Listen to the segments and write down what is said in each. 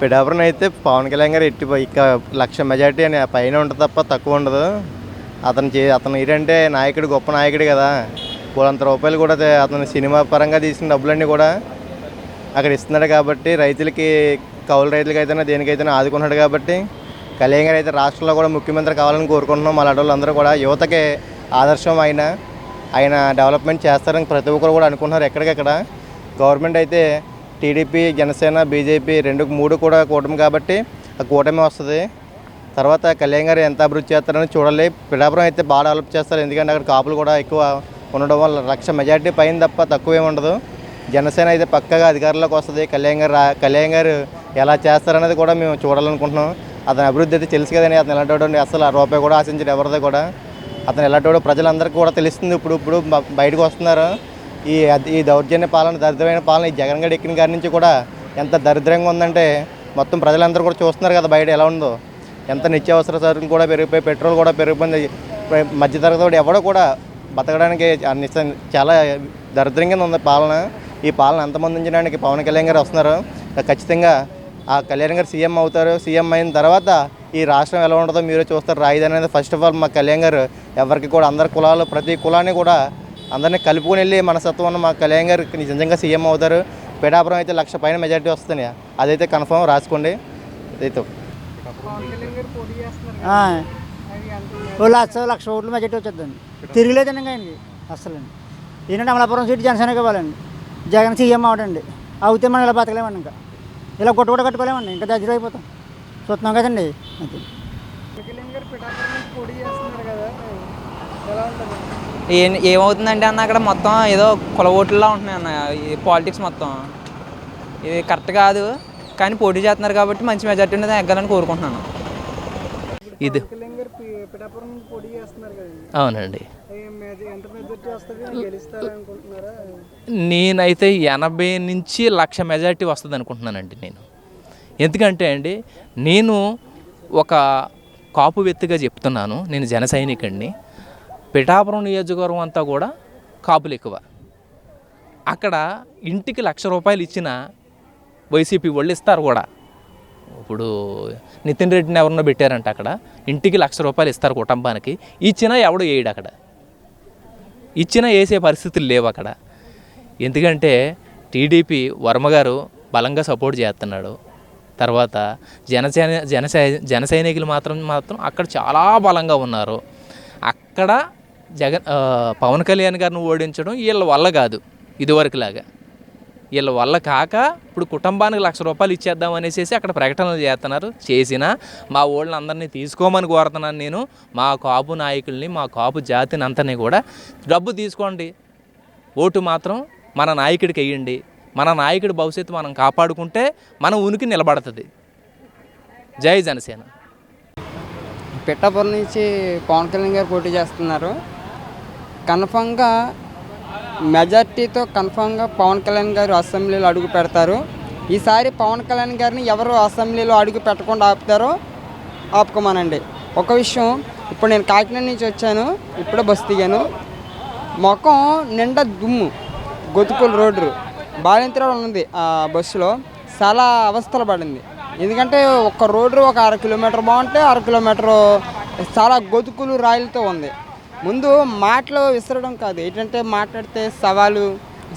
పిఠాపురం అయితే పవన్ కళ్యాణ్ గారు ఎట్టి ఇక లక్ష మెజార్టీ అని పైన ఉంటుంది తప్ప తక్కువ ఉండదు. అతను చే అతను ఏంటంటే నాయకుడు గొప్ప నాయకుడు కదా. కోలంత రూపాయలు కూడా అతను సినిమా పరంగా తీసిన డబ్బులన్నీ కూడా అక్కడ ఇస్తున్నాడు కాబట్టి రైతులకి కౌలు రైతులకి అయితేనే దేనికైతేనే ఆదుకున్నాడు కాబట్టి కళ్యాణ్ గారు అయితే రాష్ట్రంలో కూడా ముఖ్యమంత్రి కావాలని కోరుకుంటున్నాం. మా వాళ్ళందరూ కూడా యువతకి ఆదర్శం ఆయన ఆయన డెవలప్మెంట్ చేస్తారని ప్రతి ఒక్కరు కూడా అనుకుంటున్నారు ఎక్కడికక్కడ. గవర్నమెంట్ అయితే టీడీపీ జనసేన బీజేపీ రెండు మూడు కూడా కూటమి కాబట్టి ఆ కూటమి వస్తుంది. తర్వాత కళ్యాణ్ గారు ఎంత అభివృద్ధి చేస్తారని చూడాలి. పిఠాపురం అయితే బాగా డెవలప్ చేస్తారు. ఎందుకంటే అక్కడ కాపులు కూడా ఎక్కువ ఉండడం వల్ల లక్ష మెజార్టీ పైన తప్ప తక్కువ ఏమి ఉండదు. జనసేన అయితే పక్కగా అధికారంలోకి వస్తుంది. కళ్యాణ్ గారు కళ్యాణ్ గారు ఎలా చేస్తారనేది కూడా మేము చూడాలనుకుంటున్నాం. అతని అభివృద్ధి అయితే తెలుసు కదండి. అతను ఎలాంటి అసలు ఆ రూపాయి కూడా ఆశించడు ఎవరిది కూడా. అతను ఎలాంటి ప్రజలందరికీ కూడా తెలుస్తుంది. ఇప్పుడు ఇప్పుడు బయటకు వస్తున్నారు. ఈ ఈ దౌర్జన్య పాలన దరిద్రమైన పాలన ఈ జగన్ గడి ఎక్కిన గారి నుంచి కూడా ఎంత దరిద్రంగా ఉందంటే మొత్తం ప్రజలందరూ కూడా చూస్తున్నారు కదా బయట ఎలా ఉందో. ఎంత నిత్యావసర సరుకులు కూడా పెరిగిపోయి పెట్రోల్ కూడా పెరిగిపోయింది. మధ్యతరగతి వాడు ఎవడో కూడా బతకడానికి ఆ చాలా దరిద్రంగా ఉంది పాలన. ఈ పాలన అంతమొందించడానికి పవన్ కళ్యాణ్ గారు వస్తున్నారు. ఖచ్చితంగా ఆ కళ్యాణ్ గారు సీఎం అవుతారు. సీఎం అయిన తర్వాత ఈ రాష్ట్రం ఎలా ఉంటుందో మీరే చూస్తారు. రాయిది అనేది ఫస్ట్ ఆఫ్ ఆల్ మా కళ్యాణ్ గారు ఎవరికి కూడా అందరి కులాలు ప్రతి కులాన్ని కూడా అందరినీ కలుపుకొని వెళ్ళి మనస్తత్వం ఉన్న మా కళ్యాణ్ గారు నిజంగా సీఎం అవుతారు. పిఠాపురం అయితే లక్ష పైన మెజార్టీ వస్తుంది. అదైతే కన్ఫర్మ్ రాసుకోండి. అదైతే ఆ. ఓ లక్ష లక్ష ఓట్లు మెజార్టీ వచ్చేద్దండి. తిరగలేదండి ఇంకా ఆయనకి. అసలు ఏంటంటే అమలాపురం సీట్ జనసేనకి ఇవ్వాలండి జగన్ సీఎం అవడండి అవుతే మనం ఇలా బతకలేమండి ఇంకా. ఇలా కొట్టు కూడా కట్టుకోలేమండి. ఇంకా దగ్గర అయిపోతాం. చూస్తున్నాం కదండి. అది ఏం ఏమవుతుందంటే అన్న అక్కడ మొత్తం ఏదో కుల ఓట్లలో ఉంటున్నాయి అన్న ఈ పాలిటిక్స్ మొత్తం. ఇది కరెక్ట్ కాదు కానీ పోటీ చేస్తున్నారు కాబట్టి మంచి మెజార్టీ అనేది ఎగ్గాలని కోరుకుంటున్నాను. ఇది. అవునండి. నేనైతే ఎనభై నుంచి లక్ష మెజారిటీ వస్తుంది అనుకుంటున్నానండి నేను. ఎందుకంటే అండి నేను ఒక కాపు వ్యక్తిగా చెప్తున్నాను నేను జన సైనికుడిని పిఠాపురం నియోజకవర్గం అంతా కూడా కాపులు ఎక్కువ. అక్కడ ఇంటికి లక్ష రూపాయలు ఇచ్చిన వైసీపీ వాళ్ళు ఇస్తారు కూడా. ఇప్పుడు నితిన్ రెడ్డిని ఎవరినో పెట్టారంట అక్కడ. ఇంటికి లక్ష రూపాయలు ఇస్తారు కుటుంబానికి. ఇచ్చినా ఎవడు వేయడు అక్కడ. ఇచ్చినా వేసే పరిస్థితులు లేవు అక్కడ. ఎందుకంటే టీడీపీ వర్మ గారు బలంగా సపోర్ట్ చేస్తున్నాడు. తర్వాత జనసేన జనసై జన సైనికులు మాత్రం మాత్రం అక్కడ చాలా బలంగా ఉన్నారు. అక్కడ జగన్ పవన్ కళ్యాణ్ గారిని ఓడించడం వీళ్ళ వల్ల కాదు ఇదివరకులాగా. వీళ్ళ వల్ల కాక ఇప్పుడు కుటుంబానికి లక్ష రూపాయలు ఇచ్చేద్దాం అనేసి అక్కడ ప్రకటనలు చేస్తున్నారు. చేసినా మా ఓళ్ళని అందరినీ తీసుకోమని కోరుతున్నాను నేను. మా కాపు నాయకుల్ని మా కాపు జాతిని అంతని కూడా డబ్బు తీసుకోండి. ఓటు మాత్రం మన నాయకుడికి వేయండి. మన నాయకుడి భవిష్యత్తు మనం కాపాడుకుంటే మన ఉనికి నిలబడుతుంది. జై జనసేన. పిట్టపురం నుంచి పవన్ కళ్యాణ్ గారు పోటీ చేస్తున్నారు. కన్ఫామ్గా మెజార్టీతో కన్ఫామ్గా పవన్ కళ్యాణ్ గారు అసెంబ్లీలో అడుగు పెడతారు. ఈసారి పవన్ కళ్యాణ్ గారిని ఎవరు అసెంబ్లీలో అడుగు పెట్టకుండా ఆపుతారో ఆపుకోమానండి. ఒక విషయం ఇప్పుడు నేను కాకినాడ నుంచి వచ్చాను ఇప్పుడే బస్సు దిగాను. ముఖం నిండా దుమ్ము గొతుకుల రోడ్డు. బాలింతరాలు ఉంది ఆ బస్సులో చాలా అవస్థలు పడింది. ఎందుకంటే ఒక రోడ్డు ఒక అర కిలోమీటర్ బాగుంటే అర కిలోమీటర్ చాలా గొతుకులు రాయిలతో ఉంది. ముందు మాటలు విసరడం కాదు. ఏంటంటే మాట్లాడితే సవాలు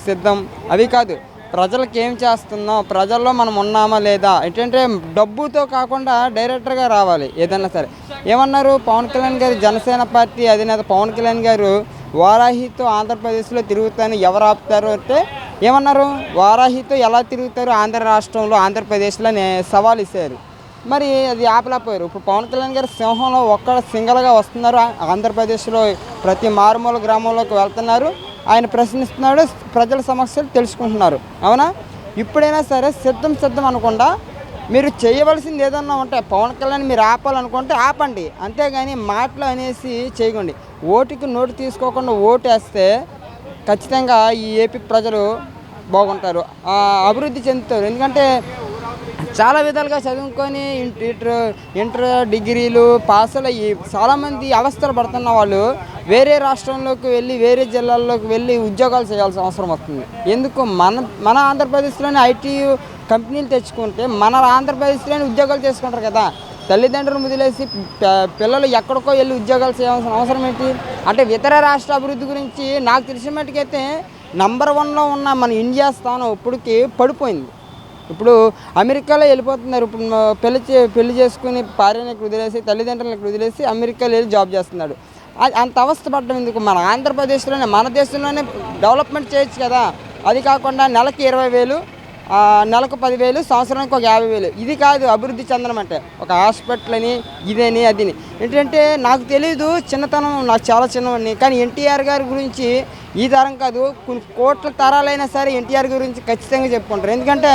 సిద్ధం అవి కాదు. ప్రజలకు ఏం చేస్తున్నాం? ప్రజల్లో మనం ఉన్నామా లేదా? ఏంటంటే డబ్బుతో కాకుండా డైరెక్టర్గా రావాలి ఏదన్నా సరే. ఏమన్నారు? పవన్ కళ్యాణ్ గారు జనసేన పార్టీ అధినేత పవన్ కళ్యాణ్ గారు వారాహితో ఆంధ్రప్రదేశ్లో తిరుగుతాను ఎవరు ఆపుతారు అంటే ఏమన్నారు? వారాహితో ఎలా తిరుగుతారు? ఆంధ్ర రాష్ట్రంలో ఆంధ్రప్రదేశ్లో అనే సవాల్ ఇచ్చారు. మరి అది ఆపలేకపోయారు. ఇప్పుడు పవన్ కళ్యాణ్ గారు సింహంలో ఒక్కడ సింగల్గా వస్తున్నారు. ఆంధ్రప్రదేశ్లో ప్రతి మారుమూల గ్రామంలోకి వెళ్తున్నారు. ఆయన ప్రశ్నిస్తున్నాడు ప్రజల సమస్యలు తెలుసుకుంటున్నారు. అవునా? ఇప్పుడైనా సరే సిద్ధం సిద్ధం అనకుండా మీరు చేయవలసింది ఏదన్నా ఉంటే పవన్ కళ్యాణ్ మీరు ఆపాలనుకుంటే ఆపండి. అంతేగాని మాటలు అనేసి చేయకండి. ఓటుకి నోటు తీసుకోకుండా ఓటు వేస్తే ఖచ్చితంగా ఈ ఏపీ ప్రజలు బాగుంటారు. అభివృద్ధి చెందుతారు. ఎందుకంటే చాలా విధాలుగా చదువుకొని ఇంట- ఇంటర్ ఇంటర్ డిగ్రీలు పాసులు అయ్యి చాలామంది అవస్థలు పడుతున్న వాళ్ళు వేరే రాష్ట్రంలోకి వెళ్ళి వేరే జిల్లాల్లోకి వెళ్ళి ఉద్యోగాలు చేయాల్సిన అవసరం వస్తుంది. ఎందుకు? మన మన ఆంధ్రప్రదేశ్లోనే ఐటీ కంపెనీలు తెచ్చుకుంటే మన ఆంధ్రప్రదేశ్లోనే ఉద్యోగాలు చేసుకుంటారు కదా. తల్లిదండ్రులు వదిలేసి పిల్లలు ఎక్కడికో వెళ్ళి ఉద్యోగాలు చేయాల్సిన అవసరం ఏంటి? అంటే ఇతర రాష్ట్ర అభివృద్ధి గురించి నాకు తెలిసిన మట్టుకైతే నంబర్ వన్లో ఉన్న మన ఇండియా స్థానం ఇప్పటికీ పడిపోయింది. ఇప్పుడు అమెరికాలో వెళ్ళిపోతున్నారు. ఇప్పుడు పెళ్ళి చే పెళ్ళి చేసుకుని భార్యని వదిలేసి తల్లిదండ్రులకు వదిలేసి అమెరికాలో వెళ్ళి జాబ్ చేస్తున్నాడు అంత అవస్థ పడడం ఎందుకు? మన ఆంధ్రప్రదేశ్లోనే మన దేశంలోనే డెవలప్మెంట్ చేయొచ్చు కదా. అది కాకుండా నెలకి ఇరవై వేలు నెలకు పదివేలు సంవత్సరానికి ఒక యాభై వేలు. ఇది కాదు అభివృద్ధి చెందడం అంటే. ఒక హాస్పిటల్ అని ఇదని అదిని. ఏంటంటే నాకు తెలియదు చిన్నతనం నాకు చాలా చిన్నవాడిని. కానీ ఎన్టీఆర్ గారి గురించి ఈ తరం కాదు కొన్ని కోట్ల తరాలైనా సరే ఎన్టీఆర్ గురించి ఖచ్చితంగా చెప్పుకుంటారు. ఎందుకంటే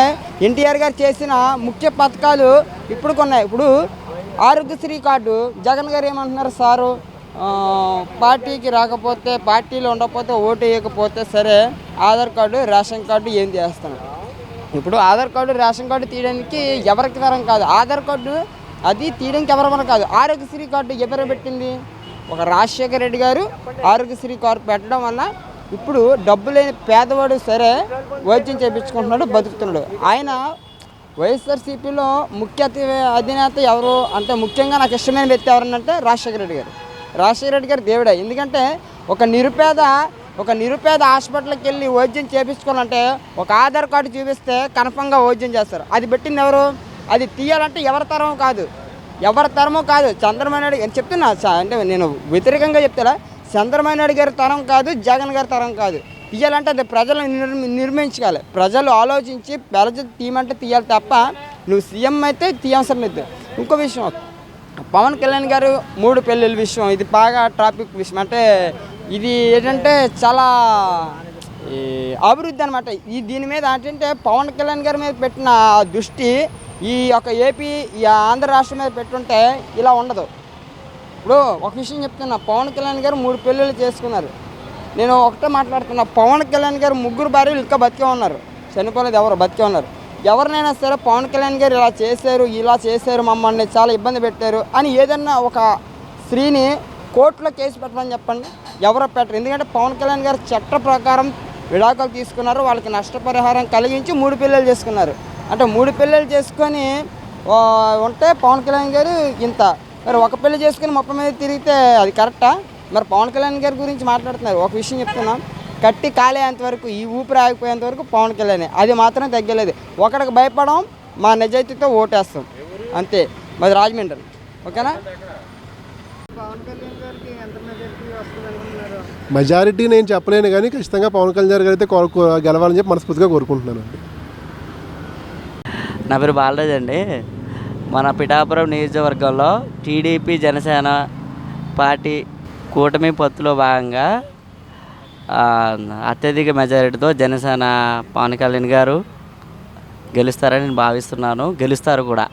ఎన్టీఆర్ గారు చేసిన ముఖ్య పథకాలు ఇప్పుడు కొన్నాయి. ఇప్పుడు ఆరోగ్యశ్రీ కార్డు జగన్ గారు ఏమంటున్నారు సారు? పార్టీకి రాకపోతే పార్టీలో ఉండకపోతే ఓటు వేయకపోతే సరే ఆధార్ కార్డు రేషన్ కార్డు ఏం చేస్తాను ఇప్పుడు ఆధార్ కార్డు రేషన్ కార్డు తీయడానికి ఎవరికి తరం కాదు. ఆధార్ కార్డు అది తీయడానికి ఎవరి వరం కాదు. ఆరోగ్యశ్రీ కార్డు ఎవరు పెట్టింది? ఒక రాజశేఖర రెడ్డి గారు ఆరోగ్యశ్రీ కార్డు పెట్టడం వల్ల ఇప్పుడు డబ్బు లేని పేదవాడు సరే వైద్యం చేయించుకుంటున్నాడు బతుకుతున్నాడు. ఆయన వైఎస్ఆర్సీపీలో ముఖ్య అధినేత ఎవరు? అంటే ముఖ్యంగా నాకు ఇష్టమైన వ్యక్తి ఎవరనంటే రాజశేఖర రెడ్డి గారు. రాజశేఖర రెడ్డి గారు దేవుడే. ఎందుకంటే ఒక నిరుపేద ఒక నిరుపేద హాస్పిటల్కి వెళ్ళి వైద్యం చేయించుకోవాలంటే ఒక ఆధార్ కార్డు చూపిస్తే కన్ఫర్మ్గా వైద్యం చేస్తారు. అది పెట్టింది ఎవరు? అది తీయాలంటే ఎవరి తరం కాదు. ఎవరి తరమో కాదు. చంద్రబాబు నాయుడు నేను చెప్తున్నా అంటే నేను వ్యతిరేకంగా చెప్తారా చంద్రబాబు నాయుడు గారి తరం కాదు జగన్ గారి తరం కాదు. తీయాలంటే అది ప్రజలు నిర్మి ప్రజలు ఆలోచించి ప్రజలు తీయమంటే తీయాలి తప్ప నువ్వు సీఎం అయితే తీయవసరం లేదు. ఇంకో విషయం పవన్ కళ్యాణ్ గారు మూడు పెళ్ళిళ్ళ విషయం ఇది బాగా ట్రాఫిక్ విషయం. అంటే ఇది ఏంటంటే చాలా ఈ అభివృద్ధి అనమాట ఈ దీని మీద ఏంటంటే పవన్ కళ్యాణ్ గారి మీద పెట్టిన దృష్టి ఈ యొక్క ఏపీ ఈ ఆంధ్ర రాష్ట్రం మీద పెట్టుంటే ఇలా ఉండదు. ఇప్పుడు ఒక విషయం చెప్తున్నా పవన్ కళ్యాణ్ గారు మూడు పెళ్ళిళ్ళు చేసుకున్నారు. నేను ఒకటే మాట్లాడుతున్నా పవన్ కళ్యాణ్ గారు ముగ్గురు భార్యలు ఇంకా బతికే ఉన్నారు. చనిపోలేదు ఎవరు బతికే ఉన్నారు. ఎవరినైనా సరే పవన్ కళ్యాణ్ గారు ఇలా చేశారు ఇలా చేశారు మమ్మల్ని చాలా ఇబ్బంది పెట్టారు అని ఏదన్నా ఒక స్త్రీని కోర్టులో కేసు పెట్టమని చెప్పండి. ఎవరో పెట్టరు. ఎందుకంటే పవన్ కళ్యాణ్ గారు చట్ట ప్రకారం విడాకులు తీసుకున్నారు. వాళ్ళకి నష్టపరిహారం కలిగించి మూడు పిల్లలు చేసుకున్నారు. అంటే మూడు పిల్లలు చేసుకొని ఉంటే పవన్ కళ్యాణ్ గారు ఇంత. మరి ఒక పెళ్ళి చేసుకుని మొప్ప మీద తిరిగితే అది కరెక్టా? మరి పవన్ కళ్యాణ్ గారి గురించి మాట్లాడుతున్నారు. ఒక విషయం చెప్తున్నాం. కట్టి కాలేంత వరకు ఈ ఊపిరి ఆగిపోయేంత వరకు పవన్ కళ్యాణ్. అది మాత్రం తగ్గలేదు. ఒకడికి భయపడం మా నిజాయితీతో ఓటేస్తాం. అంతే. మరి రాజమండ్రి. ఓకేనా? మెజారిటీ నేను చెప్పలేను కానీ ఖచ్చితంగా పవన్ కళ్యాణ్ గారు అయితే కోరు- కో- గెలవాలని చెప్పి మనస్ఫూర్తిగా కోరుకుంటున్నాను అండి. నా పేరు బాలరాజ్ అండి. మన పిఠాపురం నియోజకవర్గంలో టీడీపీ జనసేన పార్టీ కూటమి పొత్తులో భాగంగా ఆ, అత్యధిక మెజారిటీతో జనసేన పవన్ కళ్యాణ్ గారు గెలుస్తారని నేను భావిస్తున్నాను. గెలుస్తారు కూడా.